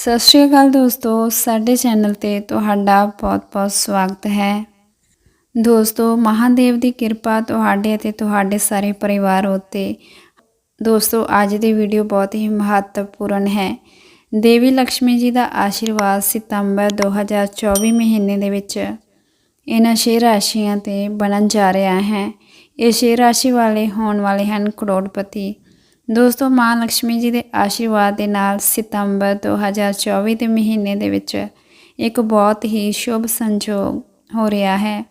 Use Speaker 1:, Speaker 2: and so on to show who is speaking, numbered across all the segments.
Speaker 1: ਸਤਿ ਸ਼੍ਰੀ ਅਕਾਲ ਦੋਸਤੋ, ਸਾਡੇ ਚੈਨਲ ਤੇ ਤੁਹਾਡਾ ਬਹੁਤ-ਬਹੁਤ ਸਵਾਗਤ ਹੈ। ਦੋਸਤੋ, ਮਹਾਦੇਵ ਦੀ ਕਿਰਪਾ ਤੁਹਾਡੇ ਅਤੇ ਤੁਹਾਡੇ ਸਾਰੇ ਪਰਿਵਾਰ ਉੱਤੇ। ਦੋਸਤੋ, ਅੱਜ ਦੀ ਵੀਡੀਓ ਬਹੁਤ ਹੀ ਮਹੱਤਵਪੂਰਨ ਹੈ। ਦੇਵੀ ਲక్ష్ਮੀ ਜੀ ਦਾ ਆਸ਼ੀਰਵਾਦ ਸਤੰਬਰ 2024 ਮਹੀਨੇ ਦੇ ਵਿੱਚ ਇਹਨਾਂ ਛੇ ਰਾਸ਼ੀਆਂ ਤੇ ਬਣਨ ਜਾ ਰਿਹਾ ਹੈ। ਇਹ ਛੇ ਰਾਸ਼ੀ ਵਾਲੇ ਹੋਣ ਵਾਲੇ ਹਨ ਕਰੋੜਪਤੀ ਦੋਸਤੋ, ਮਾਂ ਲక్ష్ਮੀ ਜੀ ਦੇ ਆਸ਼ੀਰਵਾਦ ਦੇ ਨਾਲ ਸਤੰਬਰ 2024 ਦੇ ਮਹੀਨੇ ਦੇ ਵਿੱਚ ਇੱਕ ਬਹੁਤ ਹੀ ਸ਼ੁਭ ਸੰਜੋਗ ਹੋ ਰਿਹਾ ਹੈ।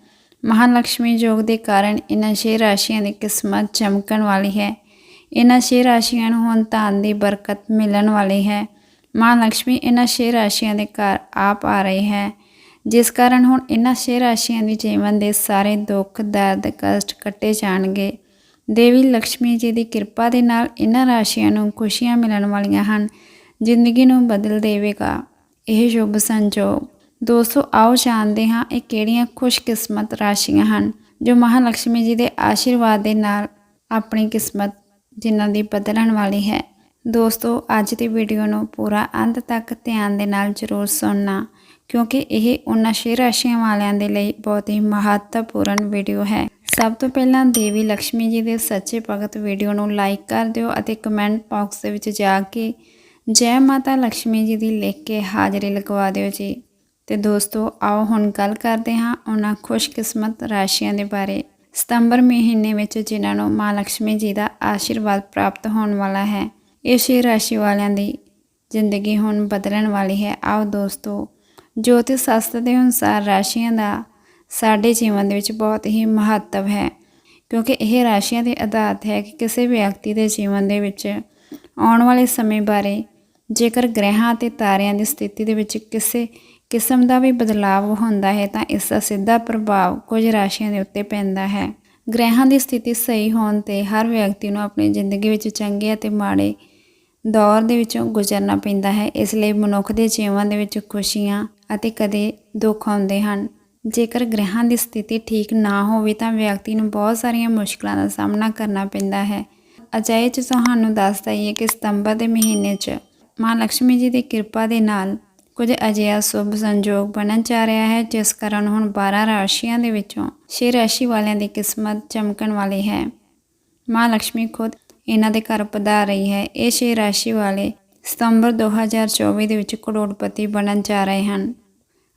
Speaker 1: ਮਹਾਂ ਮਹਾਲక్ష్ਮੀ ਯੋਗ ਦੇ ਕਾਰਨ ਇਹਨਾਂ ਛੇ ਰਾਸ਼ੀਆਂ ਦੀ ਕਿਸਮਤ ਚਮਕਣ ਵਾਲੀ ਹੈ। ਇਹਨਾਂ ਛੇ ਰਾਸ਼ੀਆਂ ਨੂੰ ਹੁਣ ਧਨ ਦੀ ਬਰਕਤ ਮਿਲਣ ਵਾਲੀ ਹੈ। ਮਾਂ ਲక్ష్ਮੀ ਇਹਨਾਂ ਛੇ ਰਾਸ਼ੀਆਂ ਦੇ ਘਰ ਆਪ ਆ ਰਹੀ ਹੈ, ਜਿਸ ਕਾਰਨ ਹੁਣ ਇਹਨਾਂ ਛੇ ਰਾਸ਼ੀਆਂ ਦੇ ਜੀਵਨ ਦੇ ਸਾਰੇ ਦੁੱਖ, ਦਰਦ, ਕਸ਼ਟ ਕੱਟੇ ਜਾਣਗੇ। ਦੇਵੀ ਲక్ష్ਮੀ ਜੀ ਦੀ ਕਿਰਪਾ ਦੇ ਨਾਲ ਇਹਨਾਂ ਰਾਸ਼ੀਆਂ ਨੂੰ ਖੁਸ਼ੀਆਂ ਮਿਲਣ ਵਾਲੀਆਂ ਹਨ। ਜ਼ਿੰਦਗੀ ਨੂੰ ਬਦਲ ਦੇਵੇਗਾ। ਇਹ ਸ਼ੁਭ ਸੰਜੋਗ। ਦੋਸਤੋ, ਆਓ ਜਾਣਦੇ ਹਾਂ ਇਹ ਕਿਹੜੀਆਂ ਖੁਸ਼ਕਿਸਮਤ ਰਾਸ਼ੀਆਂ ਹਨ, ਜੋ ਮਹਾਲక్ష్ਮੀ ਜੀ ਦੇ ਆਸ਼ੀਰਵਾਦ ਦੇ ਨਾਲ ਆਪਣੀ ਕਿਸਮਤ ਜਿਨ੍ਹਾਂ ਦੀ ਬਦਲਣ ਵਾਲੀ ਹੈ। ਦੋਸਤੋ, ਅੱਜ ਦੀ ਵੀਡੀਓ ਨੂੰ ਪੂਰਾ ਅੰਤ ਤੱਕ ਧਿਆਨ ਦੇ ਨਾਲ ਜ਼ਰੂਰ ਸੁਣਨਾ, ਕਿਉਂਕਿ ਇਹ ਉਹਨਾਂ ਸ਼ੇਰ ਰਾਸ਼ੀਆਂ ਵਾਲਿਆਂ ਦੇ ਲਈ ਬਹੁਤ ਹੀ ਮਹੱਤਵਪੂਰਨ ਵੀਡੀਓ ਹੈ। ਸਭ ਤੋਂ ਪਹਿਲਾਂ ਦੇਵੀ ਲక్ష్ਮੀ ਜੀ ਦੇ ਸੱਚੇ ਭਗਤ ਵੀਡੀਓ ਨੂੰ ਲਾਈਕ ਕਰ ਦਿਓ ਅਤੇ ਕਮੈਂਟ ਬਾਕਸ ਦੇ ਵਿੱਚ ਜਾ ਕੇ ਜੈ ਮਾਤਾ ਲక్ష్ਮੀ ਜੀ ਦੀ ਲਿਖ ਕੇ ਹਾਜ਼ਰੀ ਲਗਵਾ ਦਿਓ ਜੀ। ਤੇ ਦੋਸਤੋ, ਆਓ ਹੁਣ ਗੱਲ ਕਰਦੇ ਹਾਂ ਉਹਨਾਂ ਖੁਸ਼ਕਿਸਮਤ ਰਾਸ਼ੀਆਂ ਦੇ ਬਾਰੇ। ਸਤੰਬਰ ਮਹੀਨੇ ਵਿੱਚ ਜਿਨ੍ਹਾਂ ਨੂੰ ਮਾਂ ਲక్ష్ਮੀ ਜੀ ਦਾ ਆਸ਼ੀਰਵਾਦ ਪ੍ਰਾਪਤ ਹੋਣ ਵਾਲਾ ਹੈ ਇਸ ਰਾਸ਼ੀ ਵਾਲਿਆਂ ਦੀ ਜ਼ਿੰਦਗੀ ਹੁਣ ਬਦਲਣ ਵਾਲੀ ਹੈ। ਆਓ ਦੋਸਤੋ, ਜੋਤਿਸ਼ ਸ਼ਾਸਤਰ ਦੇ ਅਨੁਸਾਰ ਰਾਸ਼ੀਆਂ ਦਾ ਸਾਡੇ ਜੀਵਨ ਦੇ ਵਿੱਚ ਬਹੁਤ ਹੀ ਮਹੱਤਵ ਹੈ, ਕਿਉਂਕਿ ਇਹ ਰਾਸ਼ੀਆਂ ਦੇ ਆਧਾਰਿਤ ਹੈ ਕਿ ਕਿਸੇ ਵਿਅਕਤੀ ਦੇ ਜੀਵਨ ਦੇ ਵਿੱਚ ਆਉਣ ਵਾਲੇ ਸਮੇਂ ਬਾਰੇ ਜੇਕਰ ਗ੍ਰਹਿਾਂ ਅਤੇ ਤਾਰਿਆਂ ਦੀ ਸਥਿਤੀ ਦੇ ਵਿੱਚ ਕਿਸੇ ਕਿਸਮ ਦਾ ਵੀ ਬਦਲਾਅ ਹੁੰਦਾ ਹੈ, ਤਾਂ ਇਸ ਦਾ ਸਿੱਧਾ ਪ੍ਰਭਾਵ ਕੁਝ ਰਾਸ਼ੀਆਂ ਦੇ ਉੱਤੇ ਪੈਂਦਾ ਹੈ। ਗ੍ਰਹਿਾਂ ਦੀ ਸਥਿਤੀ ਸਹੀ ਹੋਣ ਤੇ ਹਰ ਵਿਅਕਤੀ ਨੂੰ ਆਪਣੀ ਜ਼ਿੰਦਗੀ ਵਿੱਚ ਚੰਗੇ ਅਤੇ ਮਾੜੇ ਦੌਰ ਦੇ ਵਿੱਚੋਂ ਗੁਜ਼ਰਨਾ ਪੈਂਦਾ ਹੈ, ਇਸ ਲਈ ਮਨੁੱਖ ਦੇ ਜੀਵਨ ਦੇ ਵਿੱਚ ਖੁਸ਼ੀਆਂ ਅਤੇ ਕਦੇ ਦੁੱਖ ਆਉਂਦੇ ਹਨ। ਜੇਕਰ ਗ੍ਰਹਿਾਂ ਦੀ ਸਥਿਤੀ ਠੀਕ ਨਾ ਹੋਵੇ ਤਾਂ ਵਿਅਕਤੀ ਨੂੰ ਬਹੁਤ ਸਾਰੀਆਂ ਮੁਸ਼ਕਲਾਂ ਦਾ ਸਾਹਮਣਾ ਕਰਨਾ ਪੈਂਦਾ ਹੈ। ਅਜਾਏ ਚ ਤੁਹਾਨੂੰ ਦੱਸ ਦਈਏ ਕਿ ਸਤੰਬਰ ਦੇ ਮਹੀਨੇ 'ਚ ਮਾਂ ਲక్ష్ਮੀ ਜੀ ਦੀ ਕਿਰਪਾ ਦੇ ਨਾਲ ਕੁਝ ਅਜਿਹਾ ਸ਼ੁਭ ਸੰਜੋਗ ਬਣਨ ਜਾ ਰਿਹਾ ਹੈ, ਜਿਸ ਕਾਰਨ ਹੁਣ 12 ਰਾਸ਼ੀਆਂ ਦੇ ਵਿੱਚੋਂ 6 ਰਾਸ਼ੀ ਵਾਲਿਆਂ ਦੀ ਕਿਸਮਤ ਚਮਕਣ ਵਾਲੀ ਹੈ। ਮਾਂ ਲక్ష్ਮੀ ਖੁਦ ਇਹਨਾਂ ਦੇ ਘਰ ਪਧਾਰ ਰਹੀ ਹੈ। ਇਹ 6 ਰਾਸ਼ੀ ਵਾਲੇ ਸਤੰਬਰ 2024 ਦੇ ਵਿੱਚ ਕਰੋੜਪਤੀ ਬਣਨ ਜਾ ਰਹੇ ਹਨ।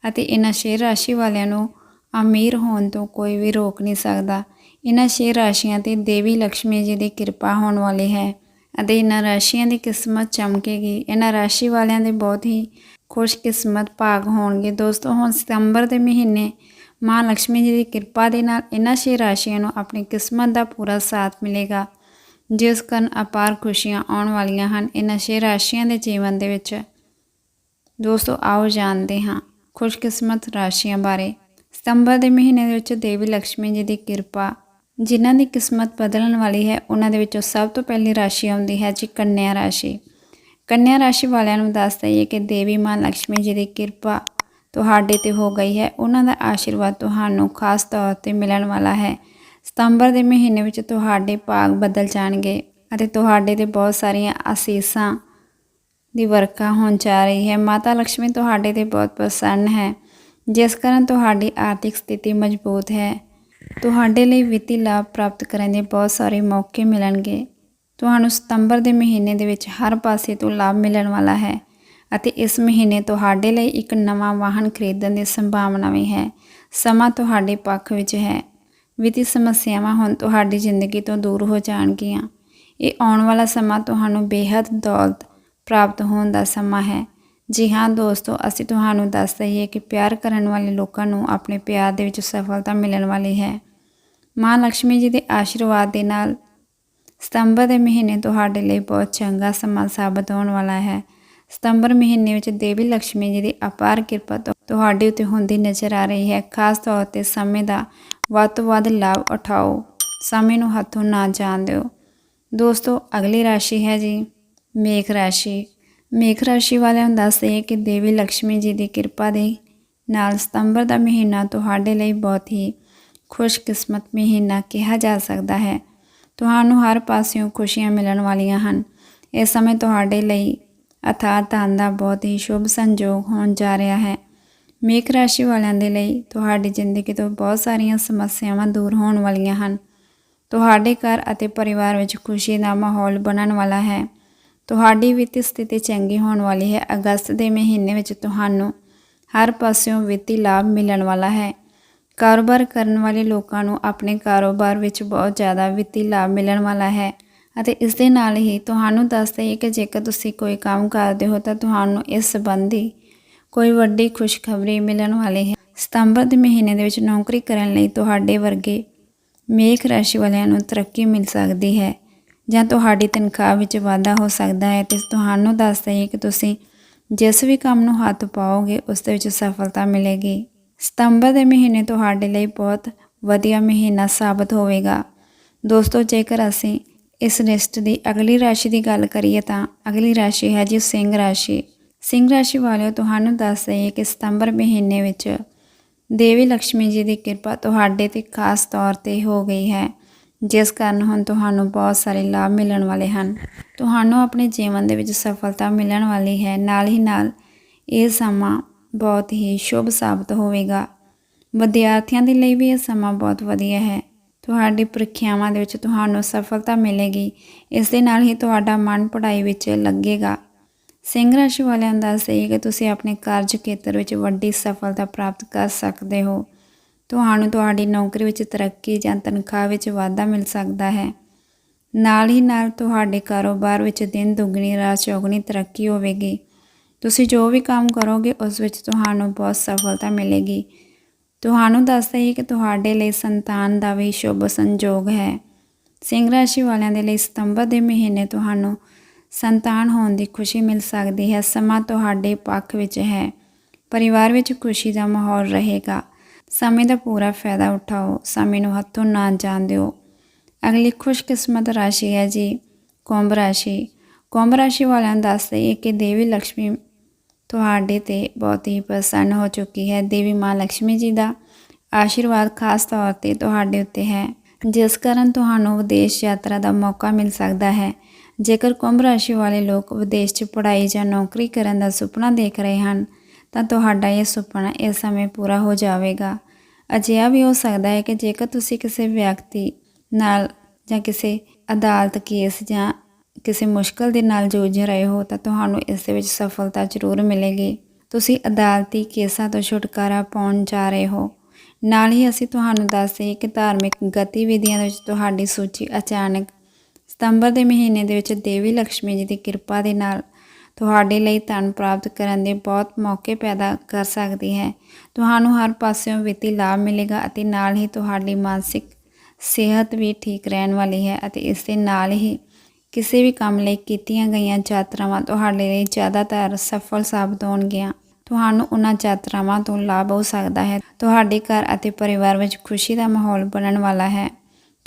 Speaker 1: ਅਤੇ ਇਹਨਾਂ ਸ਼ੇਰ ਰਾਸ਼ੀ ਵਾਲਿਆਂ ਨੂੰ ਅਮੀਰ ਹੋਣ ਤੋਂ ਕੋਈ ਵੀ ਰੋਕ ਨਹੀਂ ਸਕਦਾ। ਇਹਨਾਂ ਸ਼ੇਰ ਰਾਸ਼ੀਆਂ ਤੇ ਦੇਵੀ ਲక్ష్ਮੀ ਜੀ ਦੀ ਕਿਰਪਾ ਹੋਣ ਵਾਲੀ ਹੈ ਅਤੇ ਇਹਨਾਂ ਰਾਸ਼ੀਆਂ ਦੀ ਕਿਸਮਤ ਚਮਕੇਗੀ। ਇਹਨਾਂ ਰਾਸ਼ੀ ਵਾਲਿਆਂ ਦੇ ਬਹੁਤ ਹੀ ਖੁਸ਼ ਕਿਸਮਤ ਭਾਗ ਹੋਣਗੇ। ਦੋਸਤੋ, ਹੁਣ ਸਤੰਬਰ ਦੇ ਮਹੀਨੇ ਮਾਂ ਲక్ష్ਮੀ ਜੀ ਦੀ ਕਿਰਪਾ ਦੇ ਨਾਲ ਇਹਨਾਂ ਛੇ ਰਾਸ਼ੀਆਂ ਨੂੰ ਆਪਣੀ ਕਿਸਮਤ ਦਾ ਪੂਰਾ ਸਾਥ ਮਿਲੇਗਾ, ਜਿਸ ਕਾਰਨ ਅਪਾਰ ਖੁਸ਼ੀਆਂ ਆਉਣ ਵਾਲੀਆਂ ਹਨ। ਇਹਨਾਂ ਛੇ ਰਾਸ਼ੀਆਂ ਦੇ ਜੀਵਨ ਦੇ ਵਿੱਚ ਦੋਸਤੋ, ਆਓ ਜਾਣਦੇ ਹਾਂ। ਖੁਸ਼ਕਿਸਮਤ ਰਾਸ਼ੀਆਂ ਬਾਰੇ। ਸਤੰਬਰ ਦੇ ਮਹੀਨੇ ਦੇ ਵਿੱਚ ਦੇਵੀ ਲక్ష్ਮੀ ਜੀ ਦੀ ਕਿਰਪਾ, ਜਿਨ੍ਹਾਂ ਦੀ ਕਿਸਮਤ ਬਦਲਣ ਵਾਲੀ ਹੈ, ਉਹਨਾਂ ਦੇ ਵਿੱਚੋਂ ਸਭ ਤੋਂ ਪਹਿਲੀ ਰਾਸ਼ੀ ਆਉਂਦੀ ਹੈ ਜੀ ਕੰਨਿਆ ਰਾਸ਼ੀ। ਕੰਨਿਆ ਰਾਸ਼ੀ ਵਾਲਿਆਂ ਨੂੰ ਦੱਸ ਹੈ ਕਿ ਦੇਵੀ ਮਾਂ ਲక్ష్ਮੀ ਜੀ ਦੀ ਕਿਰਪਾ ਤੁਹਾਡੇ ਤੇ ਹੋ ਗਈ ਹੈ। ਉਹਨਾਂ ਦਾ ਆਸ਼ੀਰਵਾਦ ਤੁਹਾਨੂੰ ਖਾਸ ਤੌਰ ਤੇ ਮਿਲਣ ਵਾਲਾ ਹੈ। ਸਤੰਬਰ ਦੇ ਮਹੀਨੇ ਵਿੱਚ ਤੁਹਾਡੇ ਭਾਗ ਬਦਲ ਜਾਣਗੇ ਅਤੇ ਤੁਹਾਡੇ ਤੇ ਬਹੁਤ ਸਾਰੀਆਂ ਅਸੀਸਾਂ ਦੀ ਵਰਖਾ ਹੋਣ ਜਾ ਰਹੀ ਹੈ। ਮਾਤਾ ਲక్ష్ਮੀ ਤੁਹਾਡੇ ਤੇ ਬਹੁਤ ਪ੍ਰਸੰਨ ਹੈ। ਜਿਸ ਕਾਰਨ ਤੁਹਾਡੀ ਆਰਥਿਕ ਸਥਿਤੀ ਮਜ਼ਬੂਤ ਹੈ। ਤੁਹਾਡੇ ਲਈ ਵਿੱਤੀ ਲਾਭ ਪ੍ਰਾਪਤ ਕਰਨ ਦੇ ਬਹੁਤ ਸਾਰੇ ਮੌਕੇ ਮਿਲਣਗੇ। ਤੁਹਾਨੂੰ ਸਤੰਬਰ ਦੇ ਮਹੀਨੇ ਦੇ ਵਿੱਚ ਹਰ ਪਾਸੇ ਤੋਂ ਲਾਭ ਮਿਲਣ ਵਾਲਾ ਹੈ ਅਤੇ ਇਸ ਮਹੀਨੇ ਤੁਹਾਡੇ ਲਈ ਇੱਕ ਨਵਾਂ ਵਾਹਨ ਖਰੀਦਣ ਦੀ ਸੰਭਾਵਨਾ ਵੀ ਹੈ। ਸਮਾਂ ਤੁਹਾਡੇ ਪੱਖ ਵਿੱਚ ਹੈ। ਵਿੱਤੀ ਸਮੱਸਿਆਵਾਂ ਹੁਣ ਤੁਹਾਡੀ ਜ਼ਿੰਦਗੀ ਤੋਂ ਦੂਰ ਹੋ ਜਾਣਗੀਆਂ। ਇਹ ਆਉਣ ਵਾਲਾ ਸਮਾਂ ਤੁਹਾਨੂੰ ਬੇਹੱਦ ਦੌਲਤ ਪ੍ਰਾਪਤ ਹੋਣ ਦਾ ਸਮਾਂ ਹੈ। ਜੀ ਹਾਂ ਦੋਸਤੋ, ਅਸੀਂ ਤੁਹਾਨੂੰ ਦੱਸ ਦਈਏ ਕਿ ਪਿਆਰ ਕਰਨ ਵਾਲੇ ਲੋਕਾਂ ਨੂੰ ਆਪਣੇ ਪਿਆਰ ਦੇ ਵਿੱਚ ਸਫਲਤਾ ਮਿਲਣ ਵਾਲੀ ਹੈ। ਮਾਂ ਲక్ష్ਮੀ ਜੀ ਦੇ ਆਸ਼ੀਰਵਾਦ ਦੇ ਨਾਲ ਸਤੰਬਰ ਦੇ ਮਹੀਨੇ ਤੁਹਾਡੇ ਲਈ ਬਹੁਤ ਚੰਗਾ ਸਮਾਂ ਸਾਬਤ ਹੋਣ ਵਾਲਾ ਹੈ। ਸਤੰਬਰ ਮਹੀਨੇ ਵਿੱਚ ਦੇਵੀ ਲక్ష్ਮੀ ਜੀ ਦੀ ਅਪਾਰ ਕਿਰਪਾ ਤੁਹਾਡੇ ਉੱਤੇ ਹੁੰਦੀ ਨਜ਼ਰ ਆ ਰਹੀ ਹੈ। ਖਾਸ ਤੌਰ ਤੇ ਸਮੇਂ ਦਾ ਵੱਧ ਤੋਂ ਵੱਧ ਲਾਭ ਉਠਾਓ। ਸਮੇਂ ਨੂੰ ਹੱਥੋਂ ਨਾ ਜਾਣ ਦਿਓ। ਦੋਸਤੋ, ਅਗਲੀ ਰਾਸ਼ੀ ਹੈ ਜੀ। ਮੇਖ ਰਾਸ਼ੀ। ਮੇਖ ਰਾਸ਼ੀ ਵਾਲਿਆਂ ਨੂੰ ਦੱਸਦੇ ਕਿ ਦੇਵੀ ਲక్ష్ਮੀ ਜੀ ਦੀ ਕਿਰਪਾ ਦੇ ਨਾਲ ਸਤੰਬਰ ਦਾ ਮਹੀਨਾ ਤੁਹਾਡੇ ਲਈ ਬਹੁਤ ਹੀ ਖੁਸ਼ਕਿਸਮਤ ਮਹੀਨਾ ਕਿਹਾ ਜਾ ਸਕਦਾ ਹੈ। ਤੁਹਾਨੂੰ ਹਰ ਪਾਸਿਓਂ ਖੁਸ਼ੀਆਂ ਮਿਲਣ ਵਾਲੀਆਂ ਹਨ। ਇਸ ਸਮੇਂ ਤੁਹਾਡੇ ਲਈ ਅਰਥਾਤ ਧਨ ਦਾ ਬਹੁਤ ਹੀ ਸ਼ੁਭ ਸੰਜੋਗ ਹੋਣ ਜਾ ਰਿਹਾ ਹੈ। ਮੇਖ ਰਾਸ਼ੀ ਵਾਲਿਆਂ ਦੇ ਲਈ ਤੁਹਾਡੀ ਜ਼ਿੰਦਗੀ ਤੋਂ ਬਹੁਤ ਸਾਰੀਆਂ ਸਮੱਸਿਆਵਾਂ ਦੂਰ ਹੋਣ ਵਾਲੀਆਂ ਹਨ। ਤੁਹਾਡੇ ਘਰ ਅਤੇ ਪਰਿਵਾਰ ਵਿੱਚ ਖੁਸ਼ੀ ਦਾ ਮਾਹੌਲ ਬਣਨ ਵਾਲਾ ਹੈ। ਤੁਹਾਡੀ ਵਿੱਤੀ ਸਥਿਤੀ ਚੰਗੀ ਹੋਣ ਵਾਲੀ ਹੈ। ਅਗਸਤ ਦੇ ਮਹੀਨੇ ਵਿੱਚ ਤੁਹਾਨੂੰ ਹਰ ਪਾਸਿਓਂ ਵਿੱਤੀ ਲਾਭ ਮਿਲਣ ਵਾਲਾ ਹੈ। ਕਾਰੋਬਾਰ ਕਰਨ ਵਾਲੇ ਲੋਕਾਂ ਨੂੰ ਆਪਣੇ ਕਾਰੋਬਾਰ ਵਿੱਚ ਬਹੁਤ ਜ਼ਿਆਦਾ ਵਿੱਤੀ ਲਾਭ ਮਿਲਣ ਵਾਲਾ ਹੈ ਅਤੇ ਇਸ ਦੇ ਨਾਲ ਹੀ ਤੁਹਾਨੂੰ ਦੱਸ ਹੈ ਕਿ ਜੇਕਰ ਤੁਸੀਂ ਕੋਈ ਕੰਮ ਕਰਦੇ ਹੋ ਤਾਂ ਤੁਹਾਨੂੰ ਇਸ ਸੰਬੰਧੀ ਕੋਈ ਵੱਡੀ ਖੁਸ਼ਖਬਰੀ ਮਿਲਣ ਵਾਲੀ ਹੈ। ਸਤੰਬਰ ਦੇ ਮਹੀਨੇ ਦੇ ਵਿੱਚ ਨੌਕਰੀ ਕਰਨ ਲਈ ਤੁਹਾਡੇ ਵਰਗੇ ਮੇਖ ਰਾਸ਼ੀ ਵਾਲਿਆਂ ਨੂੰ ਤਰੱਕੀ ਮਿਲ ਸਕਦੀ ਹੈ। ਜਾਂ ਤੁਹਾਡੀ ਤਨਖਾਹ ਵਿੱਚ ਵਾਧਾ ਹੋ ਸਕਦਾ ਹੈ ਤੇ ਤੁਹਾਨੂੰ ਦੱਸਦਾ ਹੈ ਕਿ ਤੁਸੀਂ ਜਿਸ ਵੀ ਕੰਮ ਨੂੰ ਹੱਥ ਪਾਓਗੇ, ਉਸ ਦੇ ਵਿੱਚ ਸਫਲਤਾ ਮਿਲੇਗੀ। ਸਤੰਬਰ ਦੇ ਮਹੀਨੇ ਤੁਹਾਡੇ ਲਈ ਬਹੁਤ ਵਧੀਆ ਮਹੀਨਾ ਸਾਬਤ ਹੋਵੇਗਾ। ਦੋਸਤੋ, ਜੇਕਰ ਅਸੀਂ ਇਸ ਲਿਸਟ ਦੀ ਅਗਲੀ ਰਾਸ਼ੀ ਦੀ ਗੱਲ ਕਰੀਏ ਤਾਂ ਅਗਲੀ ਰਾਸ਼ੀ ਹੈ ਜੀ ਸਿੰਘ ਰਾਸ਼ੀ। ਸਿੰਘ ਰਾਸ਼ੀ ਵਾਲਿਓ, ਤੁਹਾਨੂੰ ਦੱਸ ਦਈਏ ਕਿ ਸਤੰਬਰ ਮਹੀਨੇ ਵਿੱਚ ਦੇਵੀ ਲక్ష్ਮੀ ਜੀ ਦੀ ਕਿਰਪਾ ਤੁਹਾਡੇ ਤੇ ਖਾਸ ਤੌਰ ਤੇ ਹੋ ਗਈ ਹੈ। ਜਿਸ ਕਾਰਨ ਹੁਣ ਤੁਹਾਨੂੰ ਬਹੁਤ ਸਾਰੇ ਲਾਭ ਮਿਲਣ ਵਾਲੇ ਹਨ। ਤੁਹਾਨੂੰ ਆਪਣੇ ਜੀਵਨ ਦੇ ਵਿੱਚ ਸਫਲਤਾ ਮਿਲਣ ਵਾਲੀ ਹੈ। ਨਾਲ ਹੀ ਨਾਲ ਇਹ ਸਮਾਂ ਬਹੁਤ ਹੀ ਸ਼ੁਭ ਸਾਬਤ ਹੋਵੇਗਾ। ਵਿਦਿਆਰਥੀਆਂ ਦੇ ਲਈ ਵੀ ਇਹ ਸਮਾਂ ਬਹੁਤ ਵਧੀਆ ਹੈ। ਤੁਹਾਡੀ ਪ੍ਰੀਖਿਆਵਾਂ ਦੇ ਵਿੱਚ ਤੁਹਾਨੂੰ ਸਫਲਤਾ ਮਿਲੇਗੀ। ਇਸ ਦੇ ਨਾਲ ਹੀ ਤੁਹਾਡਾ ਮਨ ਪੜ੍ਹਾਈ ਵਿੱਚ ਲੱਗੇਗਾ। ਸਿੰਘ ਰਾਸ਼ੀ ਵਾਲਿਆਂ ਦਾ ਸਹੀ ਕਿ ਤੁਸੀਂ ਆਪਣੇ ਕਾਰਜ ਖੇਤਰ ਵਿੱਚ ਵੱਡੀ ਸਫਲਤਾ ਪ੍ਰਾਪਤ ਕਰ ਸਕਦੇ ਹੋ। ਤੁਹਾਨੂੰ ਤੁਹਾਡੀ ਨੌਕਰੀ ਵਿੱਚ ਤਰੱਕੀ ਜਾਂ ਤਨਖਾਹ ਵਿੱਚ ਵਾਧਾ ਮਿਲ ਸਕਦਾ ਹੈ। ਨਾਲ ਹੀ ਨਾਲ ਤੁਹਾਡੇ ਕਾਰੋਬਾਰ ਵਿੱਚ ਦਿਨ ਦੁੱਗਣੀ, ਰਾਤ ਚੌਗਣੀ ਤਰੱਕੀ ਹੋਵੇਗੀ। ਤੁਸੀਂ ਜੋ ਵੀ ਕੰਮ ਕਰੋਗੇ, ਉਸ ਵਿੱਚ ਤੁਹਾਨੂੰ ਬਹੁਤ ਸਫਲਤਾ ਮਿਲੇਗੀ। ਤੁਹਾਨੂੰ ਦੱਸਦਾ ਹੈ ਕਿ ਤੁਹਾਡੇ ਲਈ ਸੰਤਾਨ ਦਾ ਵੀ ਸ਼ੁਭ ਸੰਜੋਗ ਹੈ। ਸਿੰਘ ਰਾਸ਼ੀ ਵਾਲਿਆਂ ਦੇ ਲਈ ਸਤੰਬਰ ਦੇ ਮਹੀਨੇ ਤੁਹਾਨੂੰ ਸੰਤਾਨ ਹੋਣ ਦੀ ਖੁਸ਼ੀ ਮਿਲ ਸਕਦੀ ਹੈ। ਸਮਾਂ ਤੁਹਾਡੇ ਪੱਖ ਵਿੱਚ ਹੈ। ਪਰਿਵਾਰ ਵਿੱਚ ਖੁਸ਼ੀ ਦਾ ਮਾਹੌਲ ਰਹੇਗਾ। ਸਮੇਂ ਦਾ ਪੂਰਾ ਫਾਇਦਾ ਉਠਾਓ, ਸਮੇਂ ਨੂੰ ਹੱਥੋਂ ਨਾ ਜਾਣ ਦਿਓ। ਅਗਲੀ ਖੁਸ਼ਕਿਸਮਤ ਰਾਸ਼ੀ ਹੈ ਜੀ, ਕੁੰਭ ਰਾਸ਼ੀ। ਕੁੰਭ ਰਾਸ਼ੀ ਵਾਲਿਆਂ ਦੱਸ ਦਈਏ ਕਿ ਦੇਵੀ ਲక్ష్ਮੀ ਤੁਹਾਡੇ ਤੇ ਬਹੁਤ ਹੀ ਪ੍ਰਸੰਨ ਹੋ ਚੁੱਕੀ ਹੈ। ਦੇਵੀ ਮਾਂ ਲక్ష్ਮੀ ਜੀ ਦਾ ਆਸ਼ੀਰਵਾਦ ਖਾਸ ਤੌਰ ਤੇ ਤੁਹਾਡੇ ਉੱਤੇ ਹੈ। ਜਿਸ ਕਾਰਨ ਤੁਹਾਨੂੰ ਵਿਦੇਸ਼ ਯਾਤਰਾ ਦਾ ਮੌਕਾ ਮਿਲ ਸਕਦਾ ਹੈ। ਜੇਕਰ ਕੁੰਭ ਰਾਸ਼ੀ ਵਾਲੇ ਲੋਕ ਵਿਦੇਸ਼ 'ਚ ਪੜ੍ਹਾਈ ਜਾਂ ਨੌਕਰੀ ਕਰਨ ਦਾ ਸੁਪਨਾ ਦੇਖ ਰਹੇ ਹਨ ਤਾਂ ਤੁਹਾਡਾ ਇਹ ਸੁਪਨਾ ਇਸ ਸਮੇਂ ਪੂਰਾ ਹੋ ਜਾਵੇਗਾ। ਅਜਿਹਾ ਵੀ ਹੋ ਸਕਦਾ ਹੈ ਕਿ ਜੇਕਰ ਤੁਸੀਂ ਕਿਸੇ ਵਿਅਕਤੀ ਨਾਲ ਜਾਂ ਕਿਸੇ ਅਦਾਲਤ ਕੇਸ ਜਾਂ ਕਿਸੇ ਮੁਸ਼ਕਲ ਦੇ ਨਾਲ ਜੂਝ ਰਹੇ ਹੋ ਤਾਂ ਤੁਹਾਨੂੰ ਇਸ ਦੇ ਵਿੱਚ ਸਫਲਤਾ ਜ਼ਰੂਰ ਮਿਲੇਗੀ। ਤੁਸੀਂ ਅਦਾਲਤੀ ਕੇਸਾਂ ਤੋਂ ਛੁਟਕਾਰਾ ਪਾਉਣ ਜਾ ਰਹੇ ਹੋ। ਨਾਲ ਹੀ ਅਸੀਂ ਤੁਹਾਨੂੰ ਦੱਸ ਦੱਸਦੇ ਕਿ ਧਾਰਮਿਕ ਗਤੀਵਿਧੀਆਂ ਦੇ ਵਿੱਚ ਤੁਹਾਡੀ ਸੂਚੀ ਅਚਾਨਕ ਸਤੰਬਰ ਦੇ ਮਹੀਨੇ ਦੇ ਵਿੱਚ ਦੇਵੀ ਲక్ష్ਮੀ ਜੀ ਦੀ ਕਿਰਪਾ ਦੇ ਨਾਲ ਤੁਹਾਡੇ ਲਈ ਧਨ ਪ੍ਰਾਪਤ ਕਰਨ ਦੇ ਬਹੁਤ ਮੌਕੇ ਪੈਦਾ ਕਰ ਸਕਦੀ ਹੈ। ਤੁਹਾਨੂੰ ਹਰ ਪਾਸਿਓਂ ਵਿੱਤੀ ਲਾਭ ਮਿਲੇਗਾ ਅਤੇ ਨਾਲ ਹੀ ਤੁਹਾਡੀ ਮਾਨਸਿਕ ਸਿਹਤ ਵੀ ਠੀਕ ਰਹਿਣ ਵਾਲੀ ਹੈ ਅਤੇ ਇਸ ਦੇ ਨਾਲ ਹੀ ਕਿਸੇ ਵੀ ਕੰਮ ਲਈ ਕੀਤੀਆਂ ਗਈਆਂ ਯਾਤਰਾਵਾਂ ਤੁਹਾਡੇ ਲਈ ਜ਼ਿਆਦਾਤਰ ਸਫਲ ਸਾਬਤ ਹੋਣਗੀਆਂ। ਤੁਹਾਨੂੰ ਉਹਨਾਂ ਯਾਤਰਾਵਾਂ ਤੋਂ ਲਾਭ ਹੋ ਸਕਦਾ ਹੈ। ਤੁਹਾਡੇ ਘਰ ਅਤੇ ਪਰਿਵਾਰ ਵਿੱਚ ਖੁਸ਼ੀ ਦਾ ਮਾਹੌਲ ਬਣਨ ਵਾਲਾ ਹੈ।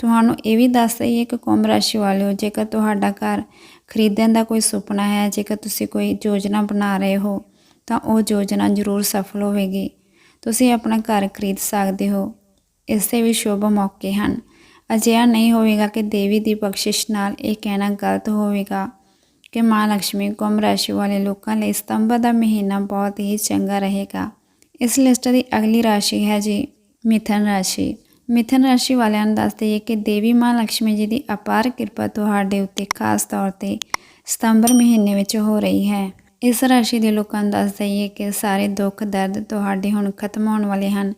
Speaker 1: ਤੁਹਾਨੂੰ ਇਹ ਵੀ ਦੱਸ ਦਈਏ ਕਿ ਕੁੰਭ ਰਾਸ਼ੀ ਵਾਲਿਓ, ਜੇਕਰ ਤੁਹਾਡਾ ਘਰ ਖਰੀਦਣ ਦਾ ਕੋਈ ਸੁਪਨਾ ਹੈ? ਜੇਕਰ ਤੁਸੀਂ ਕੋਈ ਯੋਜਨਾ ਬਣਾ ਰਹੇ ਹੋ, ਤਾਂ ਉਹ ਯੋਜਨਾ ਜ਼ਰੂਰ ਸਫਲ ਹੋਵੇਗੀ। ਤੁਸੀਂ ਆਪਣਾ ਘਰ ਖਰੀਦ ਸਕਦੇ ਹੋ। ਇਸ ਦੇ ਵੀ ਸ਼ੁਭ ਮੌਕੇ ਹਨ। ਅਜਿਹਾ ਨਹੀਂ ਹੋਵੇਗਾ ਕਿ ਦੇਵੀ ਦੀ ਬਖਸ਼ਿਸ਼ ਨਾਲ ਇਹ ਕਹਿਣਾ ਗਲਤ ਹੋਵੇਗਾ ਕਿ ਮਾਂ ਲక్ష్ਮੀ ਕੁੰਭ ਰਾਸ਼ੀ ਵਾਲੇ ਲੋਕਾਂ ਲਈ ਸਤੰਬਰ ਦਾ ਮਹੀਨਾ ਬਹੁਤ ਹੀ ਚੰਗਾ ਰਹੇਗਾ। ਇਸ ਲਿਸਟ ਦੀ ਅਗਲੀ ਰਾਸ਼ੀ ਹੈ ਜੀ ਮਿਥਨ ਰਾਸ਼ੀ। ਮਿਥਨ ਰਾਸ਼ੀ ਵਾਲਿਆਂ ਨੂੰ ਦੱਸ ਦਈਏ ਕਿ ਦੇਵੀ ਮਾਂ ਲక్ష్ਮੀ ਜੀ ਦੀ ਅਪਾਰ ਕਿਰਪਾ ਤੁਹਾਡੇ ਉੱਤੇ ਖਾਸ ਤੌਰ ਤੇ ਸਤੰਬਰ ਮਹੀਨੇ ਵਿੱਚ ਹੋ ਰਹੀ ਹੈ। ਇਸ ਰਾਸ਼ੀ ਦੇ ਲੋਕਾਂ ਨੂੰ ਦੱਸ ਦਈਏ ਕਿ ਸਾਰੇ ਦੁੱਖ, ਦਰਦ ਤੁਹਾਡੇ ਹੁਣ ਖਤਮ ਹੋਣ ਵਾਲੇ ਹਨ।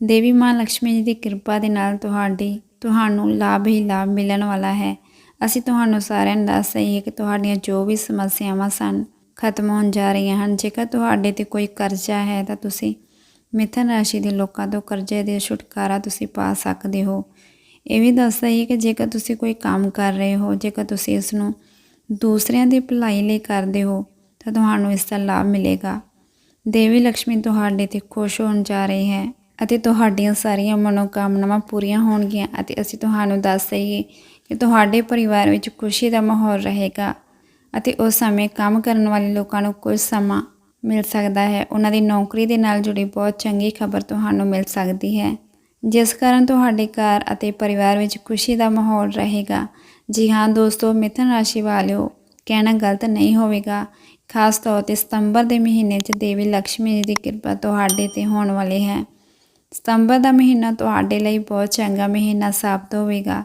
Speaker 1: ਦੇਵੀ ਮਾਂ ਲక్ష్ਮੀ ਜੀ ਦੀ ਕਿਰਪਾ ਦੇ ਨਾਲ ਤੁਹਾਡੀ, ਤੁਹਾਨੂੰ ਲਾਭ ਹੀ ਲਾਭ ਮਿਲਣ ਵਾਲਾ ਹੈ। ਅਸੀਂ ਤੁਹਾਨੂੰ ਸਾਰਿਆਂ ਨੂੰ ਦੱਸ ਦਈਏ ਕਿ ਤੁਹਾਡੀਆਂ ਜੋ ਵੀ ਸਮੱਸਿਆਵਾਂ ਸਨ, ਖਤਮ ਹੋਣ ਜਾ ਰਹੀਆਂ ਹਨ। ਜੇਕਰ ਤੁਹਾਡੇ ਤੇ ਕੋਈ ਕਰਜ਼ਾ ਹੈ ਤਾਂ ਤੁਸੀਂ ਮਿਥਨ ਰਾਸ਼ੀ ਦੇ ਲੋਕਾਂ ਤੋਂ ਕਰਜ਼ੇ ਦੇ ਛੁਟਕਾਰਾ ਤੁਸੀਂ ਪਾ ਸਕਦੇ ਹੋ। ਇਹ ਵੀ ਦੱਸਦਾ ਹੈ ਕਿ ਜੇਕਰ ਤੁਸੀਂ ਕੋਈ ਕੰਮ ਕਰ ਰਹੇ ਹੋ, ਜੇਕਰ ਤੁਸੀਂ ਇਸ ਨੂੰ ਦੂਸਰਿਆਂ ਦੀ ਭਲਾਈ ਲਈ ਕਰਦੇ ਹੋ, ਤਾਂ ਤੁਹਾਨੂੰ ਇਸ ਦਾ ਲਾਭ ਮਿਲੇਗਾ। ਦੇਵੀ ਲక్ష్ਮੀ ਤੁਹਾਡੇ ਤੇ ਖੁਸ਼ ਹੋਣ ਜਾ ਰਹੀ ਹੈ ਅਤੇ ਤੁਹਾਡੀਆਂ ਸਾਰੀਆਂ ਮਨੋਕਾਮਨਾਵਾਂ ਪੂਰੀਆਂ ਹੋਣਗੀਆਂ ਅਤੇ ਅਸੀਂ ਤੁਹਾਨੂੰ ਦੱਸ ਦਈਏ ਕਿ ਤੁਹਾਡੇ ਪਰਿਵਾਰ ਵਿੱਚ ਖੁਸ਼ੀ ਦਾ ਮਾਹੌਲ ਰਹੇਗਾ ਅਤੇ ਉਸ ਸਮੇਂ ਕੰਮ ਕਰਨ ਵਾਲੇ ਲੋਕਾਂ ਨੂੰ ਕੁਝ ਸਮਾਂ ਮਿਲ ਸਕਦਾ ਹੈ। ਉਹਨਾਂ ਦੀ ਨੌਕਰੀ ਦੇ ਨਾਲ ਜੁੜੀ ਬਹੁਤ ਚੰਗੀ ਖਬਰ ਤੁਹਾਨੂੰ ਮਿਲ ਸਕਦੀ ਹੈ। ਜਿਸ ਕਾਰਨ ਤੁਹਾਡੇ ਘਰ ਅਤੇ ਪਰਿਵਾਰ ਵਿੱਚ ਖੁਸ਼ੀ ਦਾ ਮਾਹੌਲ ਰਹੇਗਾ। ਜੀ ਹਾਂ ਦੋਸਤੋ, ਮਿਥਨ ਰਾਸ਼ੀ ਵਾਲਿਓ, ਕਹਿਣਾ ਗਲਤ ਨਹੀਂ ਹੋਵੇਗਾ। ਖਾਸ ਤੌਰ ਤੇ ਸਤੰਬਰ ਦੇ ਮਹੀਨੇ 'ਚ ਦੇਵੀ ਲక్ష్ਮੀ ਜੀ ਦੀ ਕਿਰਪਾ ਤੁਹਾਡੇ ਤੇ ਹੋਣ ਵਾਲੀ ਹੈ। ਸਤੰਬਰ ਦਾ ਮਹੀਨਾ ਤੁਹਾਡੇ ਲਈ ਬਹੁਤ ਚੰਗਾ ਮਹੀਨਾ ਸਾਬਤ ਹੋਵੇਗਾ।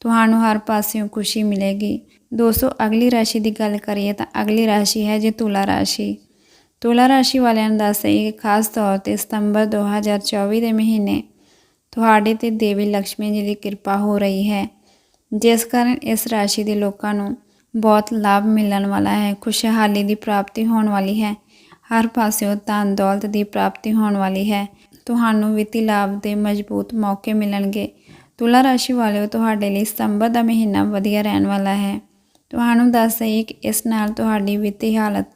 Speaker 1: ਤੁਹਾਨੂੰ ਹਰ ਪਾਸਿਓਂ ਖੁਸ਼ੀ ਮਿਲੇਗੀ। ਦੋਸਤੋ, ਅਗਲੀ ਰਾਸ਼ੀ ਦੀ ਗੱਲ ਕਰੀਏ ਤਾਂ ਅਗਲੀ ਰਾਸ਼ੀ ਹੈ ਜੀ ਤੁਲਾ ਰਾਸ਼ੀ। ਤੁਲਾ ਰਾਸ਼ੀ ਵਾਲਿਆਂ ਨੂੰ ਦੱਸ ਦਈਏ ਕਿ ਖਾਸ ਤੌਰ ਤੇ ਸਤੰਬਰ 2024 ਦੇ ਮਹੀਨੇ। ਤੁਹਾਡੇ ਤੇ ਦੇਵੀ ਲక్ష్ਮੀ ਜੀ ਦੀ ਕਿਰਪਾ ਹੋ ਰਹੀ ਹੈ। ਜਿਸ ਕਾਰਨ ਇਸ ਰਾਸ਼ੀ ਦੇ ਲੋਕਾਂ ਨੂੰ ਬਹੁਤ ਲਾਭ ਮਿਲਣ ਵਾਲਾ ਹੈ, ਖੁਸ਼ਹਾਲੀ ਦੀ ਪ੍ਰਾਪਤੀ ਹੋਣ ਵਾਲੀ ਹੈ, ਹਰ ਪਾਸਿਓਂ ਧਨ ਦੌਲਤ ਦੀ ਪ੍ਰਾਪਤੀ ਹੋਣ ਵਾਲੀ ਹੈ। ਤੁਹਾਨੂੰ ਵਿੱਤੀ ਲਾਭ ਦੇ ਮਜ਼ਬੂਤ ਮੌਕੇ ਮਿਲਣਗੇ। ਤੁਲਾ ਰਾਸ਼ੀ ਵਾਲਿਓ ਤੁਹਾਡੇ ਲਈ ਸਤੰਬਰ ਦਾ ਮਹੀਨਾ ਵਧੀਆ ਰਹਿਣ ਵਾਲਾ ਹੈ। ਤੁਹਾਨੂੰ ਦੱਸ ਦਈਏ ਕਿ ਇਸ ਨਾਲ ਤੁਹਾਡੀ ਵਿੱਤੀ ਹਾਲਤ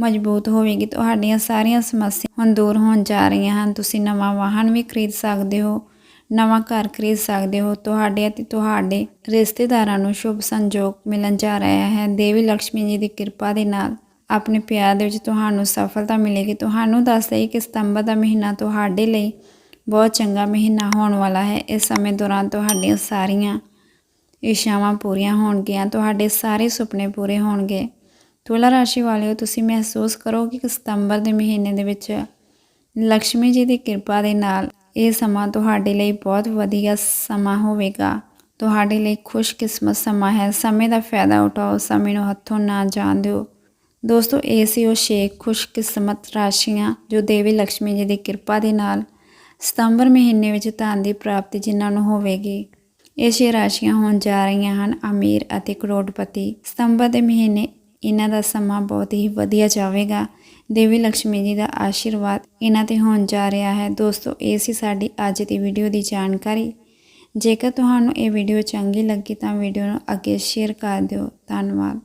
Speaker 1: ਮਜ਼ਬੂਤ ਹੋਵੇਗੀ। ਤੁਹਾਡੀਆਂ ਸਾਰੀਆਂ ਸਮੱਸਿਆਵਾਂ ਹੁਣ ਦੂਰ ਹੋਣ ਜਾ ਰਹੀਆਂ ਹਨ। ਤੁਸੀਂ ਨਵਾਂ ਵਾਹਨ ਵੀ ਖਰੀਦ ਸਕਦੇ ਹੋ, ਨਵਾਂ ਘਰ ਖਰੀਦ ਸਕਦੇ ਹੋ। ਤੁਹਾਡੇ ਅਤੇ ਤੁਹਾਡੇ ਰਿਸ਼ਤੇਦਾਰਾਂ ਨੂੰ ਸ਼ੁਭ ਸੰਜੋਗ ਮਿਲਣ ਜਾ ਰਿਹਾ ਹੈ। ਦੇਵੀ ਲక్ష్ਮੀ ਜੀ ਦੀ ਕਿਰਪਾ ਦੇ ਨਾਲ ਆਪਣੇ ਪਿਆਰ ਦੇ ਵਿੱਚ ਤੁਹਾਨੂੰ ਸਫਲਤਾ ਮਿਲੇਗੀ। ਤੁਹਾਨੂੰ ਦੱਸ ਦਈਏ ਕਿ ਸਤੰਬਰ ਦਾ ਮਹੀਨਾ ਤੁਹਾਡੇ ਲਈ ਬਹੁਤ ਚੰਗਾ ਮਹੀਨਾ ਹੋਣ ਵਾਲਾ ਹੈ। ਇਸ ਸਮੇਂ ਦੌਰਾਨ ਤੁਹਾਡੀਆਂ ਸਾਰੀਆਂ ਇੱਛਾਵਾਂ ਪੂਰੀਆਂ ਹੋਣਗੀਆਂ। ਤੁਹਾਡੇ ਸਾਰੇ ਸੁਪਨੇ ਪੂਰੇ ਹੋਣਗੇ। ਤੁਲਾ ਰਾਸ਼ੀ ਵਾਲਿਓ, ਤੁਸੀਂ ਮਹਿਸੂਸ ਕਰੋ ਕਿ ਸਤੰਬਰ ਦੇ ਮਹੀਨੇ ਦੇ ਵਿੱਚ ਲక్ష్ਮੀ ਜੀ ਦੀ ਕਿਰਪਾ ਦੇ ਨਾਲ ਇਹ ਸਮਾਂ ਤੁਹਾਡੇ ਲਈ ਬਹੁਤ ਵਧੀਆ ਸਮਾਂ ਹੋਵੇਗਾ। ਤੁਹਾਡੇ ਲਈ ਖੁਸ਼ਕਿਸਮਤ ਸਮਾਂ ਹੈ। ਸਮੇਂ ਦਾ ਫਾਇਦਾ ਉਠਾਓ, ਸਮੇਂ ਨੂੰ ਹੱਥੋਂ ਨਾ ਜਾਣ ਦਿਓ। ਦੋਸਤੋ, ਇਹ ਸੀ ਉਹ ਛੇ ਖੁਸ਼ਕਿਸਮਤ ਰਾਸ਼ੀਆਂ ਜੋ ਦੇਵੀ ਲక్ష్ਮੀ ਜੀ ਦੀ ਕਿਰਪਾ ਦੇ ਨਾਲ ਸਤੰਬਰ ਮਹੀਨੇ ਵਿੱਚ ਧਨ ਦੀ ਪ੍ਰਾਪਤੀ ਜਿਨ੍ਹਾਂ ਨੂੰ ਹੋਵੇਗੀ, ਇਹ ਛੇ ਰਾਸ਼ੀਆਂ ਹੋਣ ਜਾ ਰਹੀਆਂ ਹਨ। ਅਮੀਰ ਅਤੇ ਕਰੋੜਪਤੀ, ਸਤੰਬਰ ਦੇ ਮਹੀਨੇ ਇਹਨਾਂ ਦਾ ਸਮਾਂ ਬਹੁਤ ਹੀ ਵਧੀਆ ਜਾਵੇਗਾ। ਦੇਵੀ ਲక్ష్ਮੀ ਜੀ ਦਾ ਆਸ਼ੀਰਵਾਦ ਇਹਨਾਂ ਤੇ ਹੋਣ ਜਾ ਰਿਹਾ ਹੈ। ਦੋਸਤੋ, ਇਹ ਸੀ ਸਾਡੀ ਅੱਜ ਦੀ ਵੀਡੀਓ ਦੀ ਜਾਣਕਾਰੀ। ਜੇਕਰ ਤੁਹਾਨੂੰ ਇਹ ਵੀਡੀਓ ਚੰਗੀ ਲੱਗੀ ਤਾਂ ਵੀਡੀਓ ਨੂੰ ਅੱਗੇ ਸ਼ੇਅਰ ਕਰ ਦਿਓ। ਧੰਨਵਾਦ।